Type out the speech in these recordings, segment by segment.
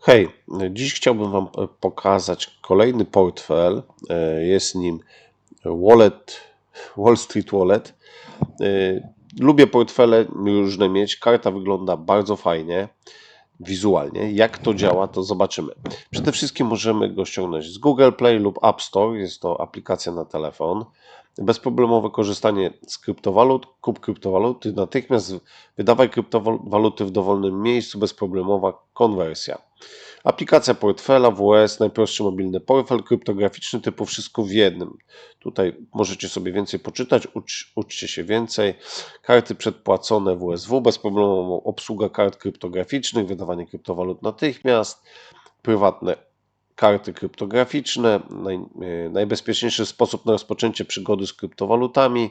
Hej, dziś chciałbym Wam e, pokazać kolejny portfel. E, Jest nim Wallet, Wall Street Wallet. E, Lubię portfele różne mieć. Karta wygląda bardzo fajnie, wizualnie. Jak to działa, to zobaczymy. Przede wszystkim możemy go ściągnąć z Google Play lub App Store. Jest to aplikacja na telefon. Bezproblemowe korzystanie z kryptowalut, kup kryptowaluty, natychmiast wydawaj kryptowaluty w dowolnym miejscu, bezproblemowa konwersja. Aplikacja portfela WS, najprostszy mobilny portfel kryptograficzny typu wszystko w jednym. Tutaj możecie sobie więcej poczytać, ucz, uczcie się więcej. Karty przedpłacone WSW, bezproblemowa obsługa kart kryptograficznych, wydawanie kryptowalut natychmiast, prywatne karty kryptograficzne, naj, e, najbezpieczniejszy sposób na rozpoczęcie przygody z kryptowalutami,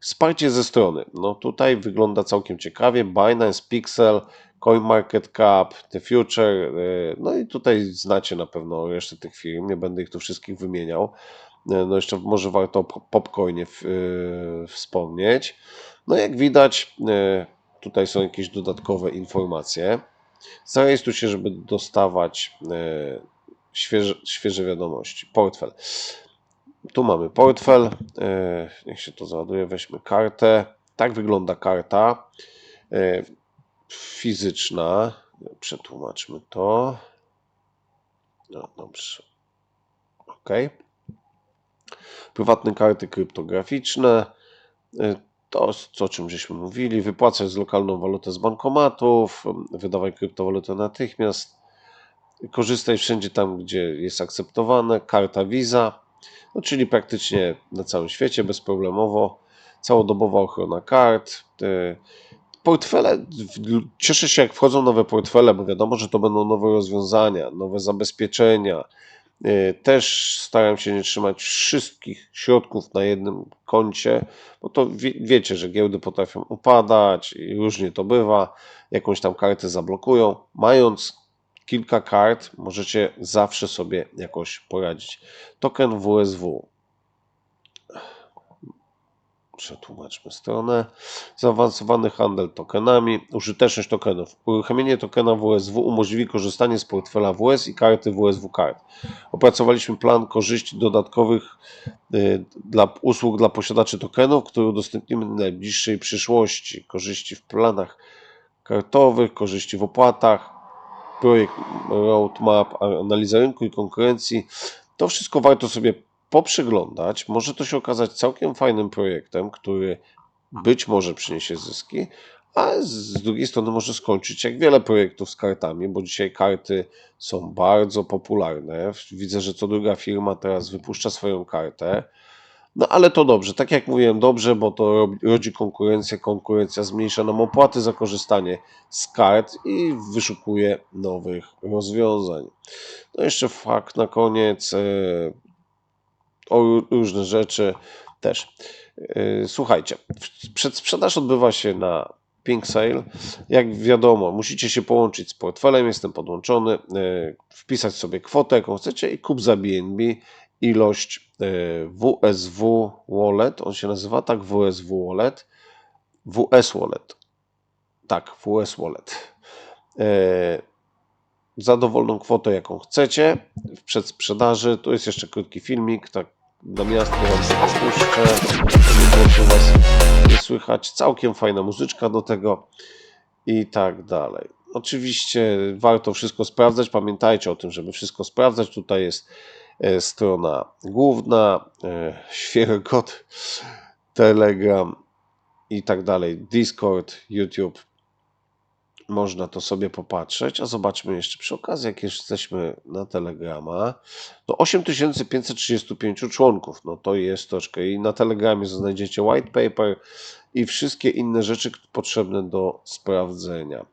wsparcie ze strony. No tutaj wygląda całkiem ciekawie. Binance, Pixel, CoinMarketCap, The Future. e, No i tutaj znacie na pewno resztę tych firm. Nie będę ich tu wszystkich wymieniał. E, No jeszcze może warto o Pop- Popcoinie e, wspomnieć. No jak widać, tutaj są jakieś dodatkowe informacje. Zarejestruj się, żeby dostawać świeże, świeże wiadomości. Portfel. Tu mamy portfel. Niech się to załaduje. Weźmy kartę. Tak wygląda karta fizyczna. Przetłumaczmy to. No dobrze. OK. Prywatne karty kryptograficzne. E, To, o czym żeśmy mówili. Wypłacać z lokalną walutę z bankomatów. Wydawaj kryptowalutę natychmiast. Korzystaj wszędzie tam, gdzie jest akceptowane. Karta Visa, no, czyli praktycznie na całym świecie bezproblemowo. Całodobowa ochrona kart. Portfele, cieszę się jak wchodzą nowe portfele, bo wiadomo, że to będą nowe rozwiązania, nowe zabezpieczenia. E, Też staram się nie trzymać wszystkich środków na jednym koncie, bo to wie, wiecie, że giełdy potrafią upadać i różnie to bywa. Jakąś tam kartę zablokują. Mając kilka kart, możecie zawsze sobie jakoś poradzić. Token WSW. Przetłumaczmy stronę. Zaawansowany handel tokenami. Użyteczność tokenów. Uruchomienie tokena WSW umożliwi korzystanie z portfela WS i karty WSW Card. Opracowaliśmy plan korzyści dodatkowych y, dla usług dla posiadaczy tokenów, które udostępnimy w najbliższej przyszłości. Korzyści w planach kartowych, korzyści w opłatach, projekt roadmap, analiza rynku i konkurencji. To wszystko warto sobie poprzyglądać. Może to się okazać całkiem fajnym projektem, który być może przyniesie zyski, a z drugiej strony może skończyć jak wiele projektów z kartami, bo dzisiaj karty są bardzo popularne. Widzę, że co druga firma teraz wypuszcza swoją kartę. No ale to dobrze, tak jak mówiłem, dobrze, bo to rodzi konkurencję. Konkurencja zmniejsza nam opłaty za korzystanie z kart i wyszukuje nowych rozwiązań. No jeszcze fakt na koniec e, o ró- różne rzeczy też. E, Słuchajcie, przedsprzedaż odbywa się na Pink Sale. Jak wiadomo, musicie się połączyć z portfelem, jestem podłączony, e, wpisać sobie kwotę, jaką chcecie i kup za BNB ilość WSW Wallet, on się nazywa tak WSW Wallet, WS Wallet, tak, WS Wallet. Za dowolną kwotę, jaką chcecie w przedsprzedaży. Tu jest jeszcze krótki filmik, tak na miastkę wam się puszczę, się was nie słychać. Całkiem fajna muzyczka do tego i tak dalej. Oczywiście warto wszystko sprawdzać. Pamiętajcie o tym, żeby wszystko sprawdzać. Tutaj jest e, strona główna, e, świergot, Telegram i tak dalej, Discord, YouTube. Można to sobie popatrzeć, a zobaczmy jeszcze przy okazji, jak jesteśmy na Telegrama, to 8535 członków, no to jest troszkę i na Telegramie znajdziecie white paper i wszystkie inne rzeczy potrzebne do sprawdzenia.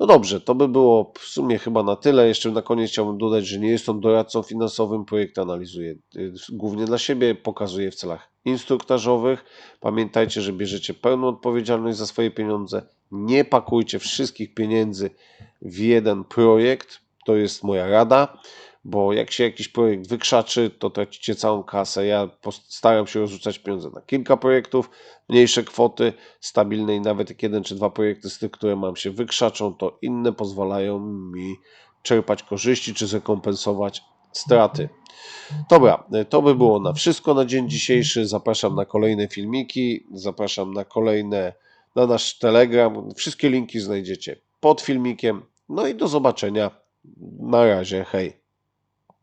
No dobrze, to by było w sumie chyba na tyle. Jeszcze na koniec chciałbym dodać, że nie jestem doradcą finansowym, projekt analizuję y, głównie dla siebie, pokazuję w celach instruktażowych. Pamiętajcie, że bierzecie pełną odpowiedzialność za swoje pieniądze. Nie pakujcie wszystkich pieniędzy w jeden projekt. To jest moja rada, bo jak się jakiś projekt wykrzaczy, to tracicie całą kasę. Ja staram się rozrzucać pieniądze na kilka projektów, mniejsze kwoty, stabilne i nawet jak jeden czy dwa projekty z tych, które mam się wykrzaczą, to inne pozwalają mi czerpać korzyści czy zrekompensować straty. Dobra, to by było na wszystko na dzień dzisiejszy. Zapraszam na kolejne filmiki, zapraszam na kolejne, na nasz Telegram. Wszystkie linki znajdziecie pod filmikiem. No i do zobaczenia. Na razie, hej.